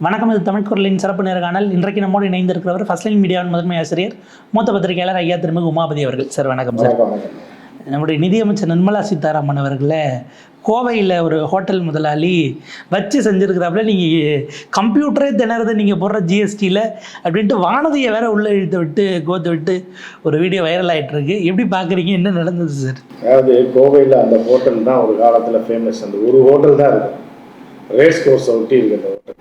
வணக்கம் இது தமிழ் குரலின் சிறப்பு நேர்காணல் இன்றைக்கு நம்மோடு இணைந்திருக்கிறவர் ஃபர்ஸ்ட் லைன் மீடியாவின் முதன்மை ஆசிரியர் மூத்த பத்திரிகையாளர் ஐயா திருமிகு உமாபதி அவர்கள். சார் வணக்கம் சார் நம்முடைய நிதியமைச்சர் நிர்மலா சீதாராமன் அவர்களை கோவையில் ஒரு ஹோட்டல் முதலாளி வச்சு செஞ்சுருக்கிறாப்புல நீங்கள் கம்ப்யூட்டரே திணறது நீங்கள் போடுற ஜிஎஸ்டியில் அப்படின்ட்டு வானதியை வேற உள்ளே இழுத்து விட்டு கோத்து விட்டு ஒரு வீடியோ வைரல் ஆயிட்டு இருக்கு எப்படி பார்க்குறீங்க என்ன நடந்தது சார் அதாவது கோவையில் அந்த ஹோட்டல் தான் ஒரு காலத்தில் ஃபேமஸ் அந்த ஒரு ஹோட்டல் தான் இருக்கும். ரேஸ் கோர்ஸை ஒட்டி இருக்கு அந்த ஹோட்டல்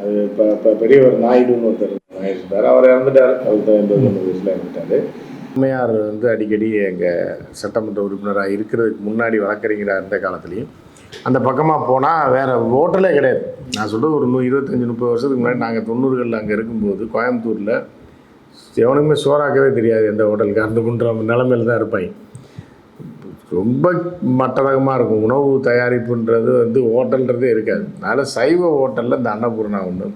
அது இப்போ இப்போ ஒரு நாயுடுன்னு ஒருத்தர் நாயுடு இருந்தார் அவர் இறந்துட்டார். அவர் எண்பது தொண்ணூறு வயசில் இறந்துட்டார். அம்மையார் வந்து அடிக்கடி எங்கள் சட்டமன்ற உறுப்பினராக இருக்கிறதுக்கு முன்னாடி வழக்கறிஞராக இருந்த காலத்துலேயும் அந்த பக்கமாக போனால் வேறு ஹோட்டலே கிடையாது. நான் சொல்கிறது ஒரு நூ இருபத்தஞ்சி முப்பது வருஷத்துக்கு முன்னாடி நாங்கள் தொண்ணூறுகளில் அங்கே இருக்கும்போது கோயம்புத்தூரில் எவனுக்குமே சோறாக்கவே தெரியாது எந்த ஹோட்டலுக்கு. அந்த குன்ற நிலமையில தான் இருப்பாங்க. ரொம்ப மட்டதகமாக இருக்கும். உணவு தயாரிப்புன்றது வந்து ஹோட்டல்ன்றதே இருக்காது. அதனால் சைவ ஹோட்டலில் இந்த அன்னபூர்ணா ஒன்று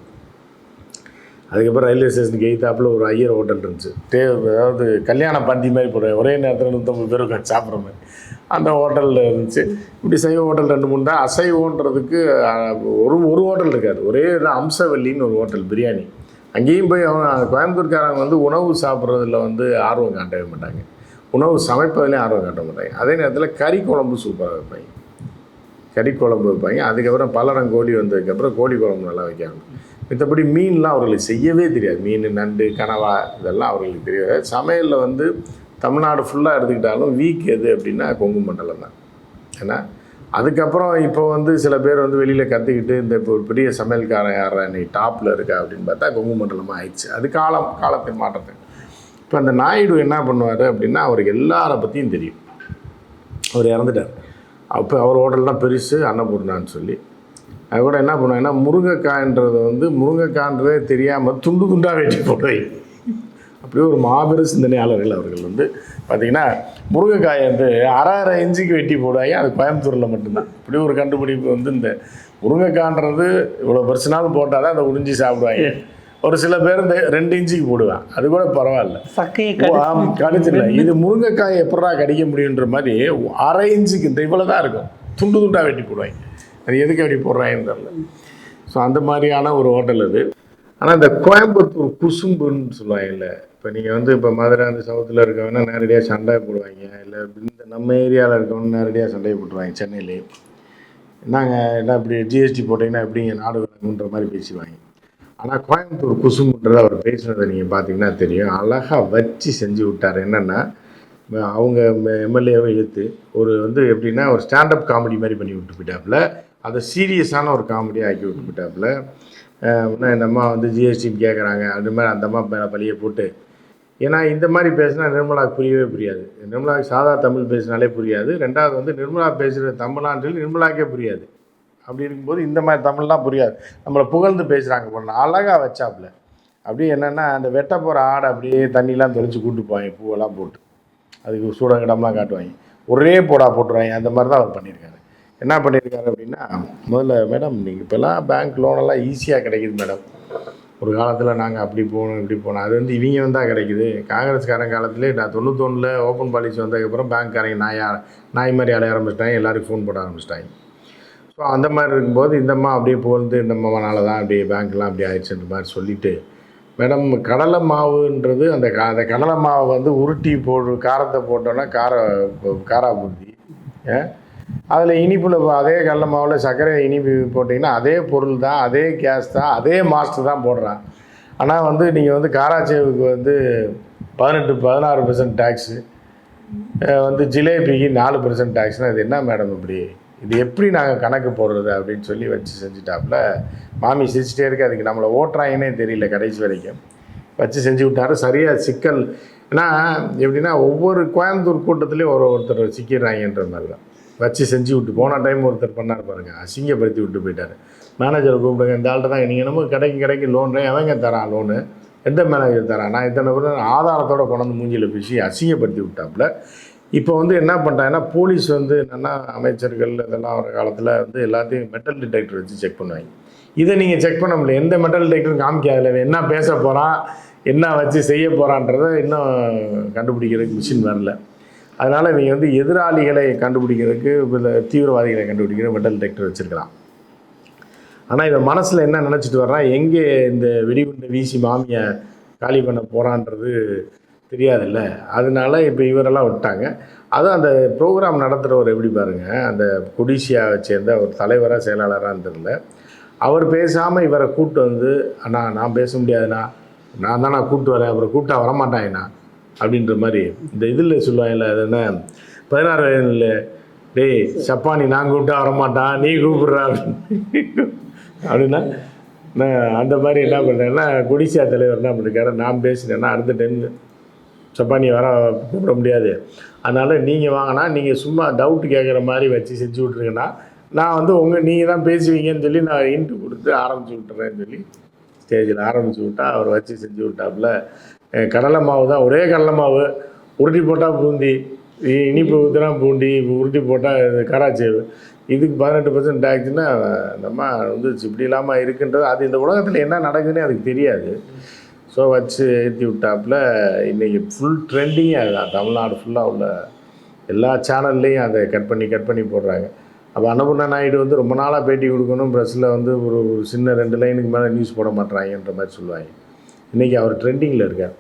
அதுக்கப்புறம் ரயில்வே ஸ்டேஷனுக்கு எய்த்தாப்பில் ஒரு ஐயர் ஹோட்டல் இருந்துச்சு. தே அதாவது கல்யாண பந்தி மாதிரி போடுவேன் ஒரே நேரத்தில் நூற்றம்பது பேர் உட்காந்து சாப்பிட்ற மாதிரி. அந்த ஹோட்டலில் இருந்துச்சு. இப்படி சைவ ஹோட்டல் ரெண்டு மூணு தான். அசைவன்றதுக்கு ஒரு ஒரு ஹோட்டல் இருக்காது. ஒரே இது அம்சவல்லின்னு ஒரு ஹோட்டல் பிரியாணி. அங்கேயும் போய் அவன் கோயம்புத்தூர்காரங்க வந்து உணவு சாப்பிட்றதுல வந்து ஆர்வம் காட்டவே மாட்டாங்க. உணவு சமைப்பதிலே ஆர்வம் காட்ட மாட்டாங்க. அதே நேரத்தில் கறி குழம்பு சூப்பராக வைப்பாங்க. கறி குழம்பு வைப்பாங்க. அதுக்கப்புறம் பலரம் கோழி வந்ததுக்கப்புறம் கோழி குழம்பு நல்லா வைக்காங்க. மத்தபடி மீன்லாம் அவர்களுக்கு செய்யவே தெரியாது. மீன் நண்டு கனவா இதெல்லாம் அவர்களுக்கு தெரியாது. சமையலில் வந்து தமிழ்நாடு ஃபுல்லாக எடுத்துக்கிட்டாலும் வீக் எது அப்படின்னா கொங்கு மண்டலம் தான். ஏன்னா அதுக்கப்புறம் இப்போ வந்து சில பேர் வந்து வெளியில் கற்றுக்கிட்டு இந்த இப்போ ஒரு பெரிய சமையல்காரன் யாரா இன்னைக்கு டாப்பில் இருக்கா அப்படின்னு பார்த்தா கொங்கு மண்டலமாக ஆயிடுச்சு. அது காலம் காலத்தின் மாற்றத்துக்கு இப்போ அந்த நாயுடு என்ன பண்ணுவார் அப்படின்னா அவருக்கு எல்லாரை பற்றியும் தெரியும். அவர் இறந்துட்டார். அப்போ அவர் ஹோட்டல்லாம் பெருசு அன்னபூர்ணான்னு சொல்லி. அது கூட என்ன பண்ணுவாங்கன்னா முருங்கைக்காய்ன்றது வந்து முருங்கைக்கான்றதே தெரியாமல் துண்டு துண்டாக வெட்டி போடுவை அப்படியே ஒரு மாபெரும் சிந்தனையாளர்கள் அவர்கள் வந்து பார்த்திங்கன்னா முருங்கைக்காயை வந்து அரை அரை இன்ச்சுக்கு வெட்டி போடுவாங்க. அது கோயம்புத்தூரில் மட்டும்தான். இப்படி ஒரு கண்டுபிடிப்பு வந்து இந்த முருங்கைக்காய்ன்றது இவ்வளோ பிரச்சனாலும் போட்டால் தான் அதை உறிஞ்சி சாப்பிடுவாங்க. ஒரு சில பேர் இந்த ரெண்டு இன்ச்சுக்கு போடுவான். அது கூட பரவாயில்ல. கடிச்சிடல இது முருங்கைக்காய் எப்படா கடிக்க முடியுன்ற மாதிரி அரை இன்ச்சுக்கு இந்த இவ்வளோ தான் இருக்கும். துண்டு துண்டாக வெட்டி போடுவாங்க. அது எதுக்கு வெட்டி போடுறாங்கன்னு தெரில ஸோ அந்த மாதிரியான ஒரு ஹோட்டல் அது. ஆனால் இந்த கோயம்புத்தூர் குசும்புன்னு சொல்லுவாங்கல்ல. இப்போ நீங்கள் வந்து இப்போ மதுரை அந்த சவுத்தில் இருக்கவனா நேரடியாக சண்டை போடுவாங்க. இல்லை இந்த நம்ம ஏரியாவில் இருக்கவங்க நேரடியாக சண்டையை போட்டுருவாங்க சென்னையிலே. நாங்கள் என்ன இப்படி ஜிஎஸ்டி போட்டிங்கன்னா எப்படிங்க நாடு வழங்குன்ற மாதிரி பேசுவாங்க ஆனால் கோயம்புத்தூர் குசும்புன்றது அவர் பேசுனதை நீங்கள் பார்த்தீங்கன்னா தெரியும். அழகாக வச்சு செஞ்சு விட்டார். என்னென்னா அவங்க எம்எல்ஏவை இழுத்து ஒரு வந்து எப்படின்னா ஒரு ஸ்டாண்டப் காமெடி மாதிரி பண்ணி விட்டு போயிட்டாப்புல. அதை சீரியஸான ஒரு காமெடியாக ஆக்கி விட்டு போயிட்டாப்புல. இன்னும் இந்த அம்மா வந்து ஜிஎஸ்டின்னு கேட்குறாங்க அது மாதிரி அந்த அம்மா மேலே பழியை போட்டு. ஏன்னா இந்த மாதிரி பேசினா நிர்மலாவுக்கு புரியவே புரியாது. நிர்மலாவுக்கு சாதா தமிழ் பேசினாலே புரியாது. ரெண்டாவது வந்து நிர்மலா பேசுகிற தமிழான்றது சொல்லி நிர்மலாக்கே புரியாது. அப்படி இருக்கும்போது இந்த மாதிரி தமிழ்லாம் புரியாது. நம்மளை புகழ்ந்து பேசுகிறாங்க பொண்ணு அழகாக வச்சாப்புல. அப்படியே என்னென்னா அந்த வெட்ட போகிற ஆடை அப்படியே தண்ணிலாம் தெளித்து கூட்டு போவாங்க பூவெல்லாம் போட்டு. அதுக்கு சூடங்கிடம்லாம் காட்டுவாங்க. ஒரே போடா போட்டுருவாங்க. அந்த மாதிரி தான் அவர் பண்ணியிருக்காரு. என்ன பண்ணியிருக்காரு அப்படின்னா முதல்ல மேடம் நீங்கள் இப்போல்லாம் பேங்க் லோனெல்லாம் ஈஸியாக கிடைக்குது மேடம். ஒரு காலத்தில் நாங்கள் அப்படி போகணும் இப்படி போனோம். அது வந்து இவங்க வந்தால் கிடைக்குது. காங்கிரஸ்காரன் காலத்திலே நான் தொண்ணூத்தொன்னில் ஓப்பன் பாலிசி வந்ததுக்கப்புறம் பேங்க்காரங்க நாயா நாய் மாதிரி அலைய ஆரம்பிச்சிட்டாங்க. எல்லாருக்கும் ஃபோன் போட ஆரம்பிச்சிட்டாங்க. ஸோ அந்த மாதிரி இருக்கும்போது இந்தம்மா அப்படியே புகழ்ந்து இந்தம்மாவனால தான் அப்படியே பேங்க்லாம் அப்படி ஆயிடுச்சுன்ற மாதிரி சொல்லிட்டு மேடம் கடலை மாவுன்றது அந்த கா அந்த கடலை மாவை வந்து உருட்டி போடு காரத்தை போட்டோன்னா கார காரா பூந்தி அதில் இனிப்பில் அதே கடலை மாவில் சர்க்கரை இனிப்பு போட்டிங்கன்னா அதே பொருள் தான் அதே கேஸ் தான் அதே மாஸ்டர் தான் போடுறான். ஆனால் வந்து நீங்கள் வந்து காராச்சேவுக்கு வந்து பதினெட்டு பதினாறு பர்சன்ட் டேக்ஸு வந்து ஜிலேபிக்கு நாலு பர்சன்ட் டேக்ஸ்னால் இது என்ன மேடம் இப்படி? இது எப்படி நாங்கள் கணக்கு போடுறது அப்படின்னு சொல்லி வச்சு செஞ்சுட்டாப்புல? மாமி சிரிச்சிட்டே இருக்கு. அதுக்கு நம்மளை ஓட்டுறாங்கன்னே தெரியல கடைசி வரைக்கும். வச்சு செஞ்சு விட்டாரு. சரியாக சிக்கல். ஏன்னா எப்படின்னா ஒவ்வொரு கோயம்புத்தூர் கூட்டத்துலேயும் ஒரு ஒருத்தர் சிக்கிறாங்கன்ற மாதிரி தான். வச்சு செஞ்சு விட்டு போன டைம் ஒருத்தர் பண்ணார் பாருங்க. அசிங்கப்படுத்தி விட்டு போயிட்டார். மேனேஜரை கூப்பிடுங்க. இந்த ஆள்கிட்ட தான் நீங்கள் என்னமோ கடைக்கு கடைக்கு லோன் எவங்க தரான் லோனு எந்த மேனேஜர் தரான் நான் இத்தனை பேர் ஆதாரத்தோட கொண்டு வந்து மூஞ்சியில் பேசி அசிங்கப்படுத்தி விட்டாப்புல. இப்போ வந்து என்ன பண்ணுறாங்கன்னா போலீஸ் வந்து என்னென்னா அமைச்சர்கள் இதெல்லாம் வர காலத்தில் வந்து எல்லாத்தையும் மெட்டல் டிடெக்டர் வச்சு செக் பண்ணுவாங்க. இதை நீங்கள் செக் பண்ண முடியல. எந்த மெட்டல் டிடெக்டரும் காமிக்காதுல என்ன பேச போகிறான் என்ன வச்சு செய்ய போகிறான்றதை இன்னும் கண்டுபிடிக்கிறதுக்கு மிஷின் வரல. அதனால் இவங்க வந்து எதிராளிகளை கண்டுபிடிக்கிறதுக்கு இல்லை தீவிரவாதிகளை கண்டுபிடிக்கிற மெட்டல் டிடெக்டர் வச்சுருக்கலாம் ஆனால் இவன் மனசில் என்ன நினச்சிட்டு வர்றான்? எங்கே இந்த வெடிகுண்டை வீசி மாமியை காலி பண்ண போகிறான்றது தெரியாதுல்ல. அதனால இப்போ இவரெல்லாம் விட்டாங்க அதுவும் அந்த ப்ரோக்ராம் நடத்துகிறவர் எப்படி பாருங்கள் அந்த கொடிசியாவை சேர்ந்த ஒரு தலைவராக செயலாளராக தெரியல அவர் பேசாமல் இவரை கூப்பிட்டு வந்து அண்ணா நான் பேச முடியாதுண்ணா. நான் தான் நான் கூப்பிட்டு வரேன். அவரை கூப்பிட்டா வரமாட்டாங்கண்ணா அப்படின்ற மாதிரி இந்த இதில் சொல்லுவாங்கல்ல அது என்ன? பதினாறு வயதில் டேய் சப்பானி நான் கூப்பிட்டா வரமாட்டான் நீ கூப்பிட்ற. அப்படின்னு. அப்படின்னா நான் அந்த மாதிரி என்ன பண்ணுறேன்னா குடிசியா தலைவர் என்ன பண்ணிருக்காரு? நான் பேசினேன்னா அடுத்த டைம் சப்பானி வர கூப்பிட முடியாது. அதனால் நீங்கள் வாங்கினா நீங்கள் சும்மா டவுட் கேட்குற மாதிரி வச்சு செஞ்சு விட்ருங்கன்னா நான் வந்து உங்கள் நீங்கள் தான் பேசுவீங்கன்னு சொல்லி நான் இன்ட்டு கொடுத்து ஆரம்பிச்சு விட்டுறேன்னு சொல்லி ஸ்டேஜில் ஆரம்பிச்சு விட்டா அவர் வச்சு செஞ்சு விட்டாப்புல. கடலை மாவு தான் ஒரே கடலை மாவு. உருட்டி போட்டால் பூந்தி இனிப்பு ஊற்றினா பூண்டி உருட்டி போட்டால் கராச்சேவு. இதுக்கு பதினெட்டு பர்சன்ட் ஆச்சுன்னா நம்ம வந்து இப்படி இல்லாமல் இருக்குன்றது அது இந்த உலகத்தில் என்ன நடக்குதுன்னே அதுக்கு தெரியாது. ஸோ வச்சு ஏற்றி விட்டாப்புல இன்றைக்கி ஃபுல் ட்ரெண்டிங்கே அதுதான் தமிழ்நாடு ஃபுல்லாக உள்ள எல்லா சேனல்லையும் அதை கட் பண்ணி கட் பண்ணி போடுறாங்க. அப்போ அன்னபூர்ணா நாயுடு வந்து ரொம்ப நாளாக பேட்டி கொடுக்கணும். ப்ரெஸ்ஸில் வந்து ஒரு ஒரு சின்ன ரெண்டு லைனுக்கு மேலே நியூஸ் போட மாட்றாங்கன்ற மாதிரி சொல்லுவாங்க. இன்றைக்கி அவர் ட்ரெண்டிங்கில் இருக்கார்.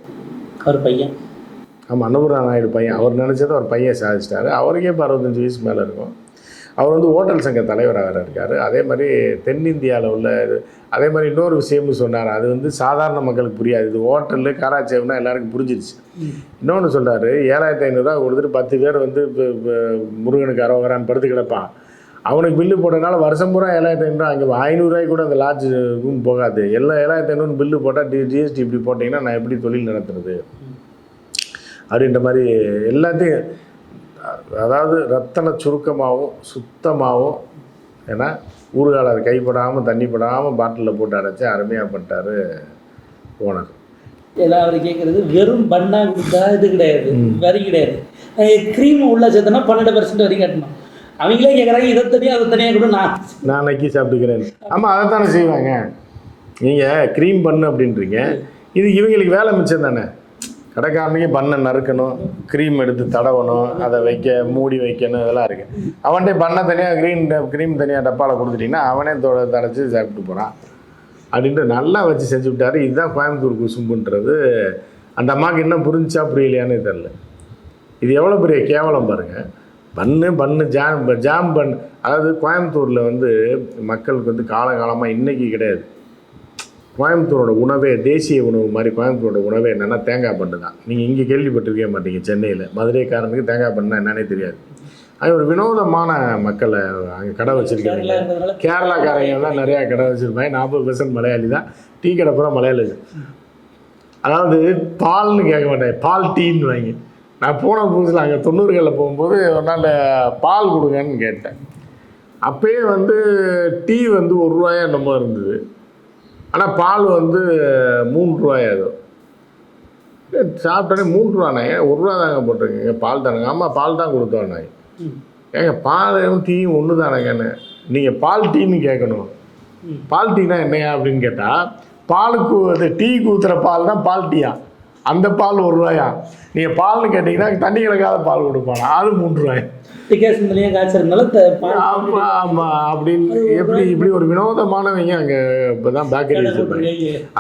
அவர் பையன். ஆமாம் அன்னபூர்ணா நாயுடு பையன். அவர் நினச்சதை அவர் பையன் சாதிச்சிட்டாரு. அவருக்கே இப்போ அறுபத்தஞ்சு வயசு மேலே இருக்கும். அவர் வந்து ஓட்டல் சங்க தலைவராக இருக்கார். அதே மாதிரி தென்னிந்தியாவில் உள்ள அதே மாதிரி இன்னொரு விஷயமும் சொன்னார். அது வந்து சாதாரண மக்களுக்கு புரியாது. இது ஹோட்டலு காராச்சேவ்னா எல்லாருக்கும் புரிஞ்சிருச்சு. இன்னொன்று சொல்கிறாரு ஏழாயிரத்தி ஐநூறுரூவா கொடுத்துட்டு பத்து பேர் வந்து இப்போ இப்போ முருகனுக்கு அரோகரான்னு படுத்து கிடப்பான். அவனுக்கு பில்லு போட்டனால வருஷம் பூரா ஏழாயிரத்தி ஐநூறுரூவா அங்கே ஐநூறுரூவாய்க்கு கூட அந்த லாட்ஜ் ரூம் போகாது. எல்லாம் ஏழாயிரத்தி ஐநூறு பில்லு போட்டால் டி ஜிஎஸ்டி இப்படி போட்டிங்கன்னா நான் எப்படி தொழில் நடத்துறது? அப்படின்ற மாதிரி எல்லாத்தையும் அதாவது ரத்தன சுருக்கமாகவும் சுத்தமாகவும் ஏன்னா ஊறுகால அது கைப்படாமல் தண்ணி படாமல் பாட்டிலில் போட்டு அடைச்சி அருமையாக பண்ணிட்டாரு ஓனர். எல்லாம் அவர் கேட்குறது வெறும் பண்ணா கொடுத்தா இது கிடையாது வரி கிடையாது. க்ரீம் உள்ள சேர்த்தனா பன்னெண்டு பர்சன்ட் வரி கட்டணும். அவங்களே கேட்குறாங்க இதை தனியாக அதை தனியாக கூட நான். நான் நக்கி சாப்பிட்டுக்கிறேன். ஆமாம் அதை தானே செய்வாங்க. நீங்கள் க்ரீம் பண்ணு அப்படின்றீங்க. இது இவங்களுக்கு வேலை மிச்சம் தானே? கடைக்காரனுக்கு பண்ணை நறுக்கணும் க்ரீம் எடுத்து தடவணும் அதை வைக்க மூடி வைக்கணும் இதெல்லாம் இருக்குது அவன்கிட்ட பண்ணை தனியாக க்ரீன் க்ரீம் தனியாக டப்பாவில் கொடுத்துட்டிங்கன்னா அவனே தொட தடைச்சி சாப்பிட்டு போகிறான் அப்படின்ட்டு நல்லா வச்சு செஞ்சு விட்டார். இதுதான் கோயம்புத்தூர் குசும்புன்றது. அந்த அம்மாவுக்கு இன்னும் புரிஞ்சா புரியலையானே தெரில இது எவ்வளோ பெரிய கேவலம் பாருங்கள் பண்ணு பண்ணு ஜாம் ஜாம் பன் அதாவது கோயம்புத்தூரில் வந்து மக்களுக்கு வந்து காலகாலமாக இன்றைக்கி கிடையாது. கோயம்புத்தூரோட உணவே தேசிய உணவு மாதிரி கோயம்புத்தூரோட உணவே என்னென்னா தேங்காய் பண்ணு தான். நீங்கள் இங்கே கேள்விப்பட்டிருக்கவே மாட்டீங்க சென்னையில். மதுரைக்காரனுக்கு தேங்காய் பண்ணா என்னன்னே தெரியாது. அது ஒரு வினோதமான மக்களை அங்கே கடை வச்சுருக்காங்க. கேரளான்றதுனால கேரளாக்காரங்க எல்லாம் நிறையா கடை வச்சுருப்பாங்க. நாற்பது பெர்சன்ட் மலையாளி தான். டீ கடை பூரா மலையாளி அதாவது பால்னு கேட்க மாட்டேன். பால் டீன்னு வாங்கி. நான் போன புதுசில் அங்கே தொண்ணூறுகளில் போகும்போது ஒரு நாள் பால் கொடுங்கன்னு கேட்டேன். அப்பயே வந்து டீ வந்து ஒரு ரூபாயா என்னமோ இருந்தது. ஆனால் பால் வந்து மூணு ரூபாயா அது. சாப்பிட்டோன்னே மூணு ரூபாண்ணே ஒரு ரூபா தாங்க போட்டிருக்கீங்க? பால் தானுங்க. ஆமாம் பால் தான் கொடுத்தோண்ணே. ஏங்க பாலும் டீயும் ஒன்று தானேங்கன்னு நீங்கள் பால் டீன்னு கேட்கணும். பால் டீனா என்னையா அப்படின்னு கேட்டால் பாலுக்கு அது டீ ஊற்றுற பால் தான் பால் டீயா? அந்த பால் ஒரு ரூபாயா? நீங்கள் பால்னு கேட்டிங்கன்னா தண்ணி கிடக்காத பால் கொடுப்பானா? அது மூணு ரூபாய். ஆமாம் அப்படின்னு எப்படி இப்படி ஒரு வினோதமானவங்க அங்கே இப்போ தான் பேக்கரி.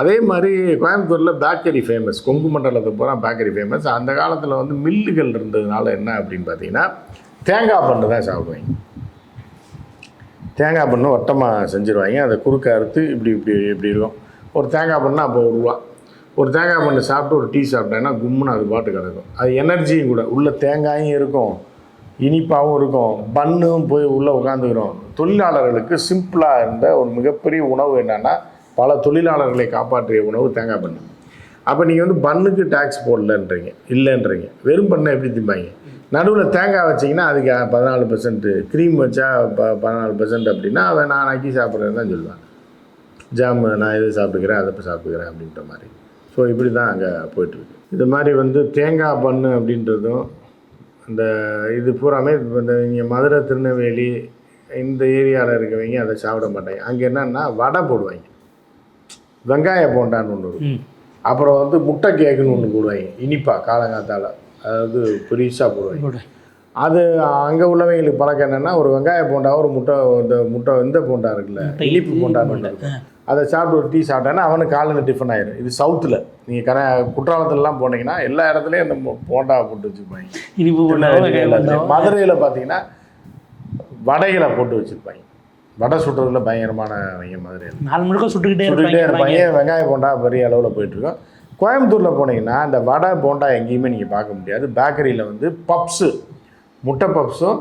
அதே மாதிரி கோயம்புத்தூரில் பேக்கரி ஃபேமஸ் கொங்கு மண்டலத்தை பூரா பேக்கரி ஃபேமஸ் அந்த காலத்தில் வந்து மில்லுகள் இருந்ததுனால என்ன அப்படின்னு பார்த்தீங்கன்னா தேங்காய் பண்ணு தான் சாப்பிடுவாங்க. தேங்காய் பண்ணு வட்டமாக செஞ்சுருவாங்க. அதை குறுக்க அறுத்து இப்படி இப்படி இப்படி இருக்கும். ஒரு தேங்காய் பண்ணு அப்போ ஒரு ரூபா. ஒரு தேங்காய் பண்ணு சாப்பிட்டு ஒரு டீ சாப்பிட்டேன்னா கும்முன்னு அது பாட்டு கிடக்கும். அது எனர்ஜியும் கூட. உள்ளே தேங்காயும் இருக்கும் இனிப்பாகவும் இருக்கும் பண்ணும் போய் உள்ளே உட்காந்துக்கிறோம் தொழிலாளர்களுக்கு சிம்பிளாக இருந்த ஒரு மிகப்பெரிய உணவு என்னென்னா பல தொழிலாளர்களை காப்பாற்றிய உணவு தேங்காய் பண்ணு. அப்போ நீங்கள் வந்து பண்ணுக்கு டேக்ஸ் போடலன்றீங்க இல்லைன்றீங்க. வெறும் பண்ணை எப்படி திம்பாங்க நடுவில் தேங்காய் வச்சிங்கன்னா அதுக்கு பதினாலு பர்சன்ட்டு க்ரீம் வச்சா ப பதினாலு பர்சன்ட் அப்படின்னா அவன் நான் ஆக்கி சாப்பிட்றேன்னு தான் சொல்லுவேன் ஜாம் நான் எது சாப்பிட்டுக்கிறேன் அதை இப்போ சாப்பிட்டுக்கிறேன் அப்படின்ற மாதிரி. ஸோ இப்படி தான் அங்கே போயிட்டுருக்கு. இது மாதிரி வந்து தேங்காய் பண்ணு அப்படின்றதும் இந்த இது பூராமே இந்த இங்கே மதுரை திருநெல்வேலி இந்த ஏரியாவில் இருக்கவங்க அதை சாப்பிட மாட்டாங்க. அங்கே என்னன்னா வடை போடுவாங்க. வெங்காய போண்டான்னு ஒன்று இருக்கும். அப்புறம் வந்து முட்டை கேக்குன்னு ஒன்று போடுவாங்க. இனிப்பா காலங்காத்தால. அதாவது பெருசாக போடுவாங்க. போடு. அது அங்கே உள்ளவங்களுக்கு பழக்கம் என்னென்னா ஒரு வெங்காய போண்டா ஒரு முட்டை இந்த முட்டை இந்த போண்டா இருக்குல்ல இனிப்பு இட்லி போண்டா போண்டா. இருக்கும். அதை சாப்பிட்டு ஒரு டீ சாப்பிட்டானா அவனுக்கு காலையில் டிஃபன் ஆயிடும் இது சவுத்தில் நீங்கள் கர குற்றாலத்துலலாம் போனீங்கன்னா எல்லா இடத்துலையும் அந்த மு- போண்டா போட்டு வச்சுருப்பாங்க. இனிப்பு மதுரையில் பார்த்தீங்கன்னா வடைகளை போட்டு வச்சுருப்பாங்க. வடை சுடுறதுல பயங்கரமானவங்க மதுரையில் நாலு முழுக்க சுட்டுக்கிட்டே சுட்டுக்கிட்டே இருப்பாங்க. வெங்காய போண்டா பெரிய அளவில் போயிட்டுருக்கோம்? கோயம்புத்தூரில் போனீங்கன்னா அந்த வடை போண்டா எங்கேயுமே நீங்கள் பார்க்க முடியாது. பேக்கரியில் வந்து பப்ஸு முட்டை பப்ஸும்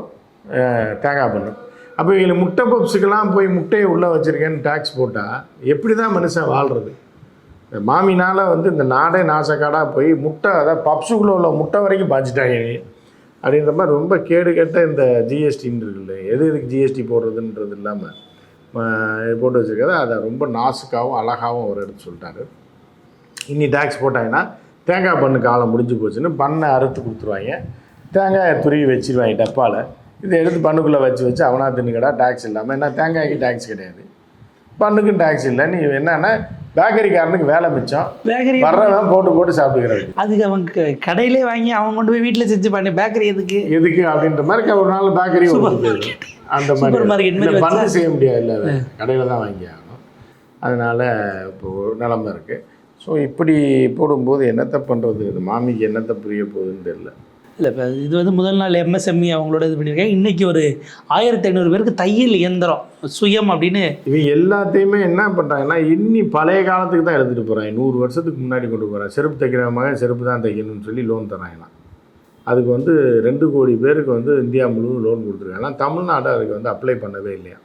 தேங்காய் பண்ணும் அப்போ இவங்க முட்டை பப்ஸுக்கெல்லாம் போய் முட்டையை உள்ளே வச்சுருக்கேன்னு டேக்ஸ் போட்டால் எப்படி தான் மனுஷன் வாழ்கிறது இந்த மாமினால வந்து இந்த நாடே நாசக்காடாக போய் முட்டை அதாவது பப்ஸுக்குள்ளே உள்ள முட்டை வரைக்கும் பாய்ச்சிட்டாங்க அப்படின்ற மாதிரி ரொம்ப கேடு கேட்ட இந்த ஜிஎஸ்டின்னு இருக்குல்ல எது எதுக்கு ஜிஎஸ்டி போடுறதுன்றது இல்லாமல் போட்டு வச்சுருக்காது அதை ரொம்ப நாசுக்காகவும் அழகாகவும் அவர் எடுத்து சொல்லிட்டாரு. இன்னி டேக்ஸ் போட்டாங்கன்னா தேங்காய் பண்ணு காலம் முடிஞ்சு போச்சுன்னு பண்ணை அறுத்து கொடுத்துருவாங்க. தேங்காயை துருவி வச்சுருவாங்க டப்பாவில் இதை எடுத்து பண்ணுக்குள்ளே வச்சு வச்சு அவனா தின்னுக்கடா டேக்ஸ் இல்லாமல் என்ன தேங்காய்க்கு டேக்ஸ் கிடையாது. பண்ணுக்கும் டேக்ஸ் இல்லை. நீ என்னன்னா பேக்கரிக்காரனுக்கு வேலை மிச்சம். பேக்கரி வர்றவன் போட்டு போட்டு சாப்பிட்டுக்கிறது. அதுக்கு அவங்க க- கடையிலே வாங்கி அவங்க கொண்டு போய் வீட்டில் செஞ்சு பண்ணி. பேக்கரி எதுக்கு? எதுக்கு அப்படின்ற மாதிரி ஒரு நாள் பேக்கரி அந்த மாதிரி இல்லை பண்ணு செய்ய முடியாது இல்லை கடையில் தான் வாங்கி ஆகணும். அதனால் இப்போ நிலமை இருக்குது ஸோ இப்படி போடும்போது என்னத்தை பண்ணுறது இந்த மாமிக்கு என்னத்தை புரிய போகுதுன்னு தெரியல. இல்லை இப்போ இது வந்து முதல் நாள் எம்எஸ்எம்இ அவங்களோட இது பண்ணியிருக்காங்க இன்றைக்கி ஒரு ஆயிரத்தி ஐநூறு பேருக்கு தையல் இயந்திரம் சுயம் அப்படின்னு இவங்க எல்லாத்தையுமே என்ன பண்ணுறாங்கன்னா இன்னி பழைய காலத்துக்கு தான் எடுத்துகிட்டு போகிறாங்க நூறு வருஷத்துக்கு முன்னாடி கொண்டு போகிறாங்க செருப்பு தைக்கிற மகன் செருப்பு தான் தைக்கணும்னு சொல்லி லோன் தராங்களாம். அதுக்கு வந்து ரெண்டு கோடி பேருக்கு வந்து இந்தியா முழுவதும் லோன் கொடுத்துருக்காங்க. ஆனால் தமிழ்நாடு அதுக்கு வந்து அப்ளை பண்ணவே இல்லையா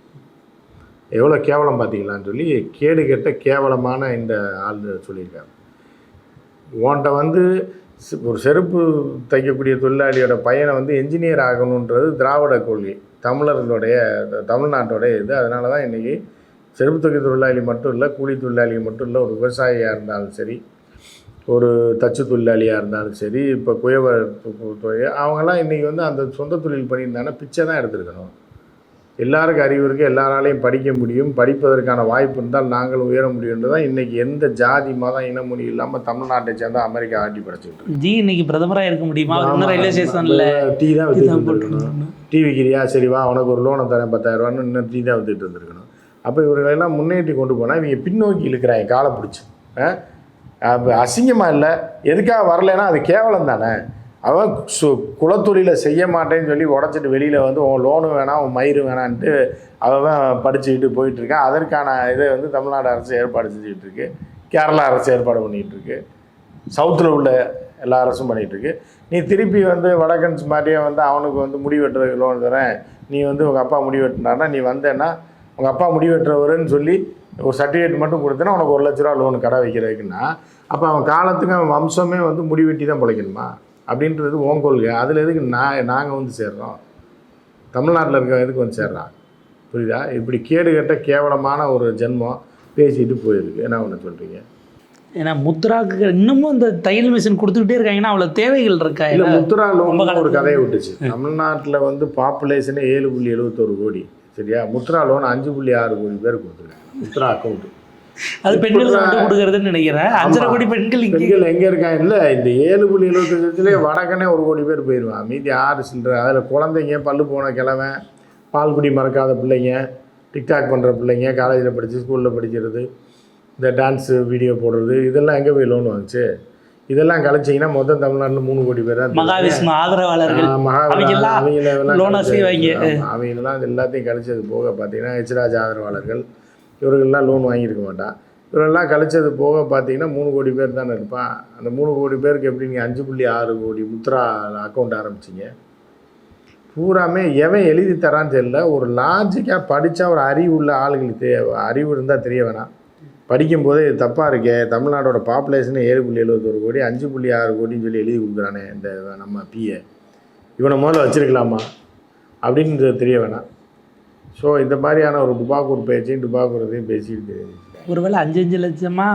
எவ்வளோ கேவலம் பார்த்தீங்களான்னு சொல்லி கேடு கெட்ட கேவலமான இந்த ஆள் சொல்லியிருக்காரு உன்கிட்ட வந்து ஒரு செருப்பு தைக்கக்கூடிய தொழிலாளியோட பையனை வந்து என்ஜினியர் ஆகணுன்றது திராவிட கொள்கை. தமிழர்களுடைய தமிழ்நாட்டோடைய இது. அதனால தான் இன்றைக்கி செருப்பு தைக்க தொழிலாளி மட்டும் இல்லை கூலி தொழிலாளி மட்டும் இல்லை ஒரு விவசாயியாக இருந்தாலும் சரி ஒரு தச்சு தொழிலாளியாக இருந்தாலும் சரி இப்போ குயவர் தொழில் அவங்கெல்லாம் இன்றைக்கி வந்து அந்த சொந்த தொழில் பண்ணியிருந்தாங்கன்னா பிச்சை தான் எடுத்துருக்கணும். எல்லாருக்கும் அறிவு இருக்குது எல்லாராலையும் படிக்க முடியும். படிப்பதற்கான வாய்ப்பு இருந்தால் நாங்கள் உயர முடியும்னு தான் இன்றைக்கி எந்த ஜாதி மதம் இனமொழி இல்லாமல் தமிழ்நாட்டை சேர்ந்த அமெரிக்கா ஆட்டி படைச்சிட்டு. ஜி இன்னைக்கு பிரதமராக இருக்க முடியுமா? ரயில்வே ஸ்டேஷனில் டீ தான் வித்துட்டு டீ விற்கிறியா சரி வா உனக்கு ஒரு லோனை தரேன் பத்தாயிரம் ரூபான்னு இன்னும் டீ தான் வித்துட்டு இருந்திருக்கணும். அப்போ இவர்களெல்லாம் முன்னேற்றி கொண்டு போனால் இவங்க பின்னோக்கி இழுக்கிறாங்க காலை பிடிச்சி. அப்போ அசிங்கமாக இல்லை. எதுக்காக வரலைன்னா அது கேவலம் தானே. அவன் சு குலத்தொழிலை செய்ய மாட்டேன்னு சொல்லி உடச்சிட்டு வெளியில் வந்து உன் லோனு வேணாம் உன் மயிறு வேணான்ட்டு அவன் படிச்சுக்கிட்டு போயிட்டுருக்கான் அதற்கான இதை வந்து தமிழ்நாடு அரசு ஏற்பாடு செஞ்சுக்கிட்டு இருக்கு கேரளா அரசு ஏற்பாடு பண்ணிகிட்ருக்கு. சவுத்தில் உள்ள எல்லா அரசும் பண்ணிகிட்ருக்கு. நீ திருப்பி வந்து வடக்கன்ஸ் மாதிரியே வந்து அவனுக்கு வந்து முடி வெட்டுறதுக்கு லோன் தரேன். நீ வந்து உங்கள் அப்பா முடி வெட்டினார்னா நீ வந்தேன்னா உங்கள் அப்பா முடி வெட்டுறவருன்னு சொல்லி ஒரு சர்டிஃபிகேட் மட்டும் கொடுத்தேன்னா உனக்கு ஒரு லட்ச ரூபா லோன் கடை வைக்கிறதுக்குன்னா அப்போ அவன் காலத்துக்கு அவன் வம்சமே வந்து முடி வெட்டி தான் பிழைக்கணுமா? அப்படின்றது உன் கொள்கை. அதில் எதுக்கு நான் நாங்கள் வந்து சேர்றோம்? தமிழ்நாட்டில் இருக்க எதுக்கு வந்து சேர்றான்? புரியுதா? இப்படி கேடு கெட்ட கேவலமான ஒரு ஜென்மம் பேசிட்டு போயிருக்கு. என்ன ஒன்று சொல்கிறீங்க ஏன்னா முத்ராக்கு இன்னமும் இந்த தையல் மிஷின் கொடுத்துக்கிட்டே இருக்காங்கன்னா அவ்வளோ தேவைகள் இருக்கா? இல்லை முத்ரா லோன் ஒரு கதையை விட்டுச்சு. தமிழ்நாட்டில் வந்து பாப்புலேஷனே ஏழு புள்ளி எழுபத்தோரு கோடி. சரியா? முத்ரா லோன் அஞ்சு புள்ளி ஆறு கோடி பேர் கொடுத்துருக்காங்க. முத்ரா அக்கௌண்ட் அது பெண்களுக்கு மட்டும் கொடுக்கறதுன்னு நினைக்கிறேன். அஞ்சரை கோடி பெண்கள் பெண்கள் எங்கே இருக்காங்க? இல்லை இந்த ஏழு புள்ளி எழுபத்தஞ்சு லட்சத்துலேயே வடக்கனே ஒரு கோடி பேர் போயிடுவான் மீதி ஆறு சில்லற. அதில் குழந்தைங்க பல்லு போன கிழவன் பால் குடி மறக்காத பிள்ளைங்க டிக்டாக் பண்ணுற பிள்ளைங்க காலேஜில் படித்து ஸ்கூலில் படிக்கிறது இந்த டான்ஸு வீடியோ போடுறது இதெல்லாம் எங்கே போய் லோன் வாங்குச்சு? இதெல்லாம் கழிச்சிங்கன்னா மொத்தம் தமிழ்நாட்டில் மூணு கோடி பேர் தான் மகாவிஷ்ணு ஆதரவாளர்கள். அவங்களெல்லாம். அவங்களெல்லாம் எல்லாத்தையும் கழிச்சது போக பார்த்தீங்கன்னா ஹெச்ராஜ் ஆதரவாளர்கள் இவர்கள்லாம் லோன் வாங்கியிருக்க மாட்டான் இவரெல்லாம் கழிச்சது போக பார்த்தீங்கன்னா மூணு கோடி பேர் தானே இருப்பான் அந்த மூணு கோடி பேருக்கு எப்படி நீங்கள் அஞ்சு புள்ளி ஆறு கோடி முத்ரா அக்கௌண்ட் ஆரம்பிச்சிங்க? பூராமே எவன் எழுதி தரான்னு தெரியல. ஒரு லாஜிக்காக படித்தா ஒரு அறிவு உள்ள ஆளுங்களுக்கு தே அறிவு இருந்தால் தெரிய வேணாம். படிக்கும்போதே இது தப்பாக இருக்கே. தமிழ்நாடோட பாப்புலேஷனே ஏழு புள்ளி எழுபத்தொரு கோடி அஞ்சு புள்ளி ஆறு கோடின்னு சொல்லி எழுதி கொடுக்குறானே இந்த நம்ம பிஏ இவனை முதல்ல வச்சிருக்கலாமா? அப்படின்னு தெரிய வேணாம். ஸோ இந்த மாதிரியான ஒரு டுபாக்கூர் பேச்சையும் டுபாக்கூரத்தையும் தெரியுது ஒருவேளை அஞ்சு அஞ்சு லட்சமா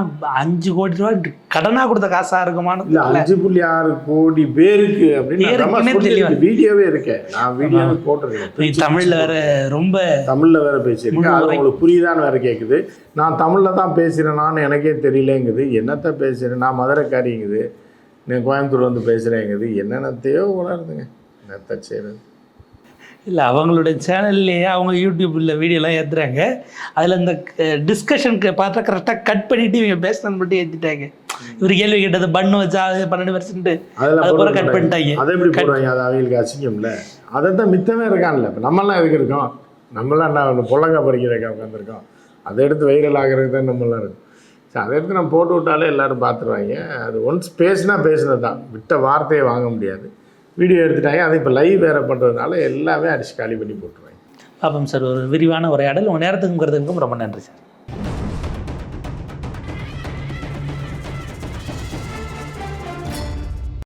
அஞ்சு கோடி ரூபாய் கடனாக கொடுத்த காசா இருக்குமான்னு இல்ல. அஞ்சு புள்ளி ஆறு கோடி பேருக்கு அப்படின்னு. வீடியோவே இருக்கேன். நான் வீடியோவே போட்டிருக்கேன். தமிழ்ல வேற ரொம்ப தமிழ்ல வேற பேசியிருக்கேன். அது. உங்களுக்கு புரியுதான்னு வேற கேட்குது நான் தமிழ்ல தான் பேசுகிறேனான்னு எனக்கே தெரியலங்குது. என்னத்த பேசுகிறேன் நான் மதுரைக்காரிங்குது. நான் கோயம்புத்தூர் வந்து பேசுகிறேங்குது என்னென்னத்தையோ உணருதுங்க என்னத்த செய்யறது இல்லை அவங்களுடைய சேனல்லையே அவங்க யூடியூப்பில் வீடியோலாம் ஏற்றுறாங்க அதில் இந்த டிஸ்கஷனுக்கு பார்த்தா கரெக்டாக கட் பண்ணிவிட்டு இவங்க பேசினது மட்டும் ஏற்றிட்டாங்க இவர் கேள்வி கேட்டது பண்ணு வச்சா அது பன்னெண்டு பர்சன்ட் அதெல்லாம் அது பூரா போட கட். பண்ணிட்டாங்க. அதை எப்படி போடுவாங்க அது அவங்களுக்கு அசிங்கம்ல. அதை தான் மித்தமே இருக்கான்ல இப்போ நம்மளாம் எதுக்கு இருக்கோம்? நம்மளாம் என்ன பொள்ளங்கா பறிக்கிறக்க உட்காந்துருக்கோம் அதை எடுத்து வைரல் ஆகிறதுக்கு தான் நம்மளாம் இருக்கும். சரி அதை எடுத்து நம்ம போட்டு விட்டாலே எல்லாரும் பார்த்துருவாங்க. அது ஒன்ஸ் பேசினா பேசினது தான் விட்ட வார்த்தையை வாங்க முடியாது. வீடியோ எடுத்துட்டாங்க. அதை இப்போ லைவ் வேறு பண்ணுறதுனால எல்லாமே அடிச்சு காலி பண்ணி போட்டுருவாங்க. பார்ப்போம் சார். ஒரு விரிவான உரையாடல். உங்கள் நேரத்துக்குங்கிறதுக்கும் ரொம்ப நன்றி சார்.